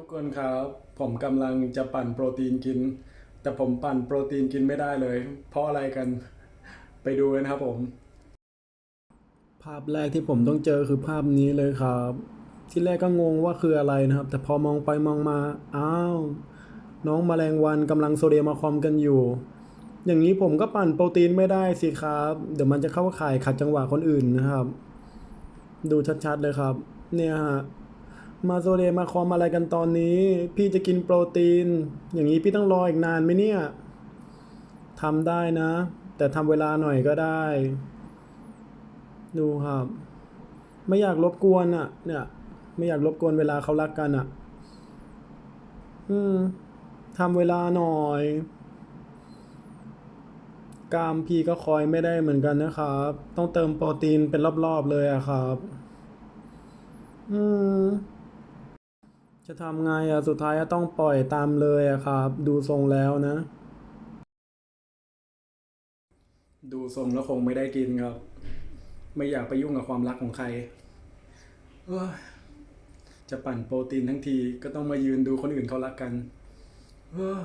ทุกคนครับผมกำลังจะปั่นโปรตีนกิน แต่ผมปั่นโปรตีนกินไม่ได้เลย เพราะอะไรกันไปดูกันครับผม ภาพแรกที่ผมต้องเจอคือภาพนี้เลยครับ ที่แรกก็งงว่าคืออะไรนะครับ แต่พอมองไปมองมาอ้าวน้องแมลงวันกำลังโซเดียมอะคอมกันอยู่ อย่างนี้ผมก็ปั่นโปรตีนไม่ได้สิครับ เดี๋ยวมันจะเข้าข่ายขัดจังหวะคนอื่นนะครับ ดูชัดๆเลยครับ เนี่ยฮะ มาโซเดยมมาคอมอะไรกันตอนนี้ พี่จะกินโปรตีน อย่างนี้พี่ต้องรออีกนานไหมเนี่ยทำได้นะ แต่ทำเวลาหน่อยก็ได้ ดูครับ ไม่อยากรบกวนอะ่ะ เนี่ย ไม่อยากรบกวนเวลาเขารักกันอะ่ะ อืมทำเวลาหน่อย กามพี่ก็คอยไม่ได้เหมือนกันนะครับ ต้องเติมโปรตีนเป็นรอบๆเลยอะครับ อืม จะทำไงอะสุดท้ายก็ต้องปล่อยตามเลยอะครับ ดูทรงแล้วนะ ดูทรงแล้วคงไม่ได้กินครับ ไม่อยากไปยุ่งกับความรักของใครจะปั่นโปรตีนทั้งทีก็ต้องมายืนดูคนอื่นเขารักกันเอ้ย